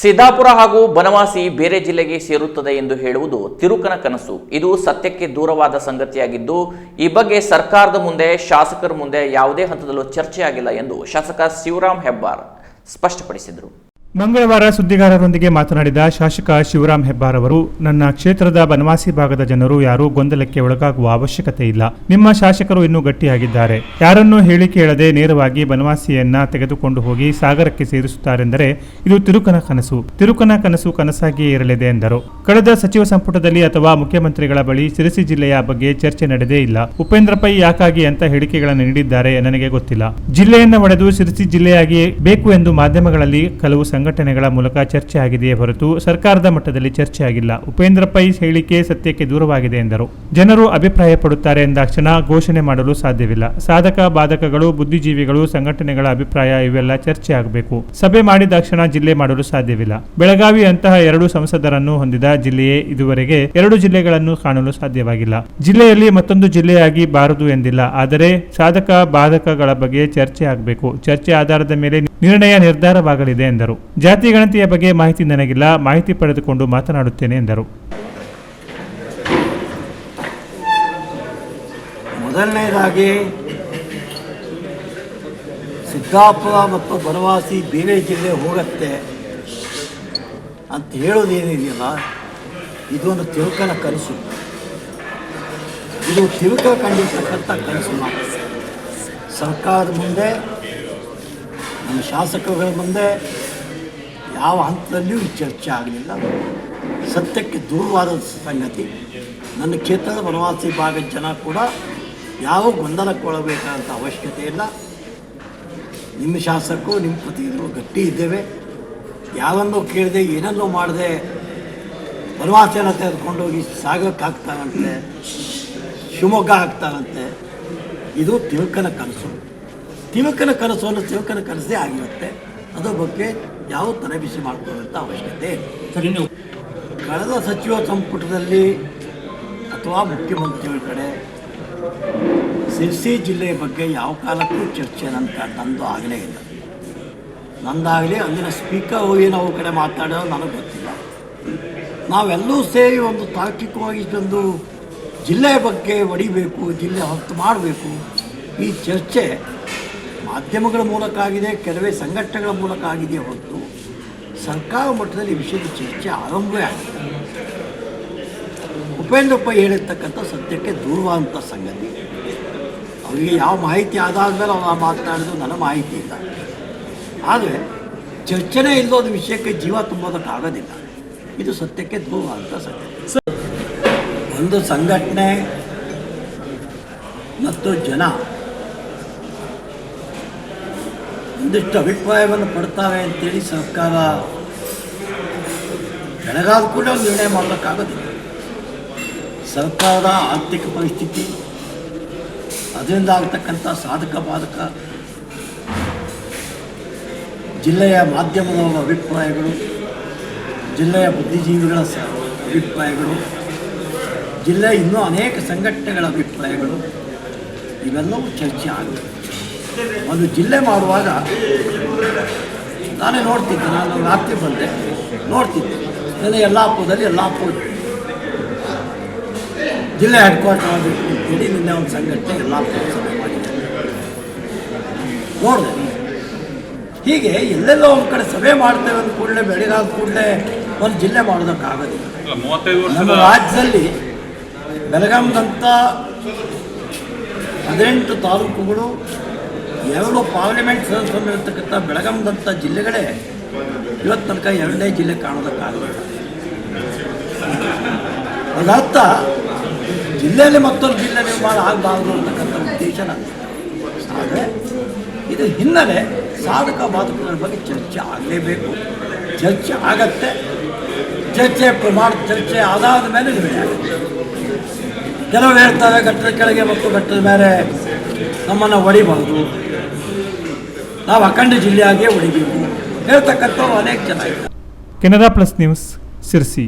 ಸಿದ್ದಾಪುರ ಹಾಗೂ ಬನವಾಸಿ ಬೇರೆ ಜಿಲ್ಲೆಗೆ ಸೇರುತ್ತದೆ ಎಂದು ಹೇಳುವುದು ತಿರುಕನ ಕನಸು. ಇದು ಸತ್ಯಕ್ಕೆ ದೂರವಾದ ಸಂಗತಿಯಾಗಿದ್ದು, ಈ ಬಗ್ಗೆ ಸರ್ಕಾರದ ಮುಂದೆ, ಶಾಸಕರ ಮುಂದೆ ಯಾವುದೇ ಹಂತದಲ್ಲೂ ಚರ್ಚೆಯಾಗಿಲ್ಲ ಎಂದು ಶಾಸಕ ಶಿವರಾಮ್ ಹೆಬ್ಬಾರ್ ಸ್ಪಷ್ಟಪಡಿಸಿದರು. ಮಂಗಳವಾರ ಸುದ್ದಿಗಾರರೊಂದಿಗೆ ಮಾತನಾಡಿದ ಶಾಸಕ ಶಿವರಾಮ್ ಹೆಬ್ಬಾರ್ ಅವರು, ನನ್ನ ಕ್ಷೇತ್ರದ ಬನವಾಸಿ ಭಾಗದ ಜನರು ಯಾರೂ ಗೊಂದಲಕ್ಕೆ ಒಳಗಾಗುವ ಅವಶ್ಯಕತೆ ಇಲ್ಲ. ನಿಮ್ಮ ಶಾಸಕರು ಇನ್ನೂ ಗಟ್ಟಿಯಾಗಿದ್ದಾರೆ. ಯಾರನ್ನೂ ಹೇಳಿ ಕೇಳದೆ ನೇರವಾಗಿ ಬನವಾಸಿಯನ್ನ ತೆಗೆದುಕೊಂಡು ಹೋಗಿ ಸಾಗರಕ್ಕೆ ಸೇರಿಸುತ್ತಾರೆಂದರೆ ಇದು ತಿರುಕನ ಕನಸು. ತಿರುಕನ ಕನಸು ಕನಸಾಗಿಯೇ ಇರಲಿದೆ ಎಂದರು. ಕಳೆದ ಸಚಿವ ಸಂಪುಟದಲ್ಲಿ ಅಥವಾ ಮುಖ್ಯಮಂತ್ರಿಗಳ ಬಳಿ ಸಿರಸಿ ಜಿಲ್ಲೆಯ ಬಗ್ಗೆ ಚರ್ಚೆ ನಡೆದೇ ಇಲ್ಲ. ಉಪೇಂದ್ರ ಪೈ ಯಾಕಾಗಿ ಅಂತ ಹೇಳಿಕೆಗಳನ್ನು ನೀಡಿದ್ದಾರೆ ನನಗೆ ಗೊತ್ತಿಲ್ಲ. ಜಿಲ್ಲೆಯನ್ನ ಒಡೆದು ಸಿರಸಿ ಜಿಲ್ಲೆಯಾಗಿ ಬೇಕು ಎಂದು ಮಾಧ್ಯಮಗಳಲ್ಲಿ ಕೆಲವು ಸಂಘಟನೆಗಳ ಮೂಲಕ ಚರ್ಚೆ ಆಗಿದೆಯೇ ಹೊರತು ಸರ್ಕಾರದ ಮಟ್ಟದಲ್ಲಿ ಚರ್ಚೆ ಆಗಿಲ್ಲ. ಉಪೇಂದ್ರ ಪೈ ಹೇಳಿಕೆ ಸತ್ಯಕ್ಕೆ ದೂರವಾಗಿದೆ ಎಂದರು. ಜನರು ಅಭಿಪ್ರಾಯ ಪಡುತ್ತಾರೆ ಎಂದಾಕ್ಷಣ ಘೋಷಣೆ ಮಾಡಲು ಸಾಧ್ಯವಿಲ್ಲ. ಸಾಧಕ, ಬಾಧಕಗಳು, ಬುದ್ಧಿಜೀವಿಗಳು, ಸಂಘಟನೆಗಳ ಅಭಿಪ್ರಾಯ ಇವೆಲ್ಲ ಚರ್ಚೆ ಆಗಬೇಕು. ಸಭೆ ಮಾಡಿದಾಕ್ಷಣ ಜಿಲ್ಲೆ ಮಾಡಲು ಸಾಧ್ಯವಿಲ್ಲ. ಬೆಳಗಾವಿ ಅಂತಹ ಎರಡು ಸಂಸದರನ್ನು ಹೊಂದಿದ ಜಿಲ್ಲೆಯೇ ಇದುವರೆಗೆ ಎರಡು ಜಿಲ್ಲೆಗಳನ್ನು ಕಾಣಲು ಸಾಧ್ಯವಾಗಿಲ್ಲ. ಜಿಲ್ಲೆಯಲ್ಲಿ ಮತ್ತೊಂದು ಜಿಲ್ಲೆಯಾಗಿ ಬಾರದು ಎಂದಿಲ್ಲ. ಆದರೆ ಸಾಧಕ, ಬಾಧಕಗಳ ಬಗ್ಗೆ ಚರ್ಚೆ ಆಗಬೇಕು. ಚರ್ಚೆ ಆಧಾರದ ಮೇಲೆ ನಿರ್ಣಯ ನಿರ್ಧಾರವಾಗಲಿದೆ ಎಂದರು. ಜಾತಿ ಗಣತಿಯ ಬಗ್ಗೆ ಮಾಹಿತಿ ನನಗಿಲ್ಲ, ಮಾಹಿತಿ ಪಡೆದುಕೊಂಡು ಮಾತನಾಡುತ್ತೇನೆ ಎಂದರು. ಮೊದಲನೇದಾಗಿ, ಸಿದ್ದಾಪುರ ಮತ್ತು ಬನವಾಸಿ ಬೇರೆ ಜಿಲ್ಲೆ ಹೋಗತ್ತೆ ಅಂತ ಹೇಳೋದೇನಿದೆಯಲ್ಲ, ಇದೊಂದು ತಿರುಕನ ಕನಸು. ಇದು ತಿರುಕ ಕಂಡಿರ್ತಕ್ಕಂಥ ಕನಸು ಸರ್ಕಾರದ ಮುಂದೆ ನಮ್ಮ ಶಾಸಕರುಗಳ ಮುಂದೆ ಯಾವ ಹಂತದಲ್ಲಿಯೂ ಚರ್ಚೆ ಆಗಲಿಲ್ಲ. ಸತ್ಯಕ್ಕೆ ದೂರವಾದ ಸಂಗತಿ. ನನ್ನ ಕ್ಷೇತ್ರದ ವನವಾಸಿ ಭಾಗದ ಜನ ಕೂಡ ಯಾವ ಗೊಂದಲಕ್ಕೊಳಬೇಕಾದಂಥ ಅವಶ್ಯಕತೆ ಇಲ್ಲ. ನಿಮ್ಮ ಶಾಸಕರು, ನಿಮ್ಮ ಪ್ರತಿನಿಧಿಗಳು ಗಟ್ಟಿ ಇದ್ದೇವೆ. ಯಾವನ್ನೋ ಕೇಳದೆ, ಏನನ್ನೋ ಮಾಡದೆ, ವನವಾಸಿಯನ್ನು ತೆಗೆದುಕೊಂಡೋಗಿ ಸಾಗಕ್ಕೆ ಹಾಕ್ತಾರಂತೆ, ಶಿವಮೊಗ್ಗ ಹಾಕ್ತಾರಂತೆ. ಇದು ತಿಳ್ಕನ ಕನಸು. ತಿರುಕನ ಕನಸು ಅನ್ನೋ ತಿರುಕನ ಕನಸೇ ಆಗಿರುತ್ತೆ. ಅದರ ಬಗ್ಗೆ ಯಾವ ತಲೆಬಿಸಿ ಮಾಡಿಕೊಳ್ಳುವಂಥ ಅವಶ್ಯಕತೆ ಇಲ್ಲ. ಕಳೆದ ಸಚಿವ ಸಂಪುಟದಲ್ಲಿ ಅಥವಾ ಮುಖ್ಯಮಂತ್ರಿಗಳ ಕಡೆ ಸಿರ್ಸಿ ಜಿಲ್ಲೆಯ ಬಗ್ಗೆ ಯಾವ ಕಾಲಕ್ಕೂ ಚರ್ಚೆ ನನ್ನ ನಂದು ಆಗಲೇ ಇಲ್ಲ. ನಂದಾಗಲಿ ಅಲ್ಲಿನ ಸ್ಪೀಕರ್ ಹೋಗಿ ನಾವು ಕಡೆ ಮಾತಾಡೋ ನನಗೆ ಗೊತ್ತಿಲ್ಲ. ನಾವೆಲ್ಲರೂ ಸೇರಿ ಒಂದು ತಾರ್ಕಿಕವಾಗಿ ಒಂದು ಜಿಲ್ಲೆಯ ಬಗ್ಗೆ ಹೊಡಿಬೇಕು ಜಿಲ್ಲೆ ಹೊತ್ತು ಮಾಡಬೇಕು ಈ ಚರ್ಚೆ ಮಾಧ್ಯಮಗಳ ಮೂಲಕ ಆಗಿದೆ, ಕೆಲವೇ ಸಂಘಟನೆಗಳ ಮೂಲಕ ಆಗಿದೆ ಹೊರತು ಸರ್ಕಾರ ಮಟ್ಟದಲ್ಲಿ ವಿಷಯದ ಚರ್ಚೆ ಆರಂಭವೇ ಆಗಿದೆ. ಉಪೇಂದ್ರಪ್ಪ ಹೇಳಿರ್ತಕ್ಕಂಥ ಸತ್ಯಕ್ಕೆ ದೂರವಾದಂಥ ಸಂಗತಿ. ಅವರಿಗೆ ಯಾವ ಮಾಹಿತಿ ಆದಾದ್ಮೇಲೆ ಅವ್ರು ಮಾತನಾಡಿದ್ರು ನನ್ನ ಮಾಹಿತಿ ಇಲ್ಲ. ಆದರೆ ಚರ್ಚೆನೇ ಇಲ್ಲದ ವಿಷಯಕ್ಕೆ ಜೀವ ತುಂಬೋದಕ್ಕಾಗೋದಿಲ್ಲ ಇದು ಸತ್ಯಕ್ಕೆ ದೂರವಾದಂಥ ಸಂಗತಿ. ಒಂದು ಸಂಘಟನೆ ಮತ್ತು ಜನ ಒಂದಿಷ್ಟು ಅಭಿಪ್ರಾಯವನ್ನು ಪಡ್ತಾವೆ ಅಂತೇಳಿ ಸರ್ಕಾರ ಬೆಳಗಾದ ಕೂಡ ಒಂದು ನಿರ್ಣಯ ಮಾಡಲಿಕ್ಕಾಗೋದಿಲ್ಲ ಸರ್ಕಾರದ ಆರ್ಥಿಕ ಪರಿಸ್ಥಿತಿ, ಅದರಿಂದ ಆಗ್ತಕ್ಕಂಥ ಸಾಧಕ ಬಾಧಕ, ಜಿಲ್ಲೆಯ ಮಾಧ್ಯಮದವರ ಅಭಿಪ್ರಾಯಗಳು, ಜಿಲ್ಲೆಯ ಬುದ್ಧಿಜೀವಿಗಳ ಸ ಅಭಿಪ್ರಾಯಗಳು ಜಿಲ್ಲೆಯ ಇನ್ನೂ ಅನೇಕ ಸಂಘಟನೆಗಳ ಅಭಿಪ್ರಾಯಗಳು, ಇವೆಲ್ಲವೂ ಚರ್ಚೆ ಆಗುತ್ತೆ. ಒಂದು ಜಿಲ್ಲೆ ಮಾಡುವಾಗ ನಾನೇ ನೋಡ್ತಿದ್ದೆ ನಾನು ರಾತ್ರಿ ಬಂದೆ ನೋಡ್ತಿದ್ದೆ. ನನ್ನ ಯಲ್ಲಾಪುರದಲ್ಲಿ ಯಲ್ಲಾಪುರ. ಜಿಲ್ಲೆ ಹೆಡ್ ಕ್ವಾರ್ಟರ್ ಆಗಬೇಕು ಅಂತೇಳಿ ನಿನ್ನೆ ಒಂದು ಸಂಘಟನೆ ಯಲ್ಲಾಪುರ ಸಭೆ ಮಾಡಿದ್ದೆ ನೋಡಿದೆ. ಹೀಗೆ ಎಲ್ಲೆಲ್ಲೋ ಒಂದು ಕಡೆ ಸಭೆ ಮಾಡ್ತೇವೆ ಅಂದ ಕೂಡಲೇ ಬೆಳಗಾದ ಕೂಡಲೇ ಒಂದು ಜಿಲ್ಲೆ ಮಾಡೋದಕ್ಕಾಗೋದಿಲ್ಲ. ನಮ್ಮ ರಾಜ್ಯದಲ್ಲಿ ಬೆಳಗಾಂದಂಥ ಹದಿನೆಂಟು ತಾಲೂಕುಗಳು ಎರಡು ಪಾರ್ಲಿಮೆಂಟ್ ಸದಸ್ಯರಿರ್ತಕ್ಕಂಥ ಬೆಳಗಾಂದಂಥ ಜಿಲ್ಲೆಗಳೇ ಇವತ್ತು ತನಕ ಎರಡನೇ ಜಿಲ್ಲೆ ಕಾಣೋದಕ್ಕಾಗಲ್ಲ. ಅದರ್ಥ, ಜಿಲ್ಲೆಯಲ್ಲಿ ಮತ್ತೊಂದು ಜಿಲ್ಲೆ ನಿರ್ಮಾಣ ಆಗಬಾರ್ದು ಅಂತಕ್ಕಂಥ ಉದ್ದೇಶ ಆದರೆ, ಇದು ಹಿನ್ನೆಲೆ ಸಾಧಕ ಬಾಧಕಗಳ ಬಗ್ಗೆ ಚರ್ಚೆ ಆಗಲೇಬೇಕು. ಚರ್ಚೆ ಆಗತ್ತೆ. ಚರ್ಚೆ ಪ್ರಮಾಣ, ಚರ್ಚೆ ಆದಾದ ಮೇಲೆ ಕೆಲವರು ಹೇಳ್ತಾರೆ ಘಟ್ಟದ ಕೆಳಗೆ ಮತ್ತು ಘಟ್ಟದ ಮೇಲೆ ನಮ್ಮನ್ನು ಹೊಡಿಬಾರ್ದು ನಾವು ಅಖಂಡ ಜಿಲ್ಲೆಯಾಗಿಯೇ ಹೊಡಿಬೇಕು ಹೇಳ್ತಕ್ಕಂಥವ್ರು ಅನೇಕ ಜನ ಕೆನರಾ ಪ್ಲಸ್ ನ್ಯೂಸ್ ಸಿರ್ಸಿ.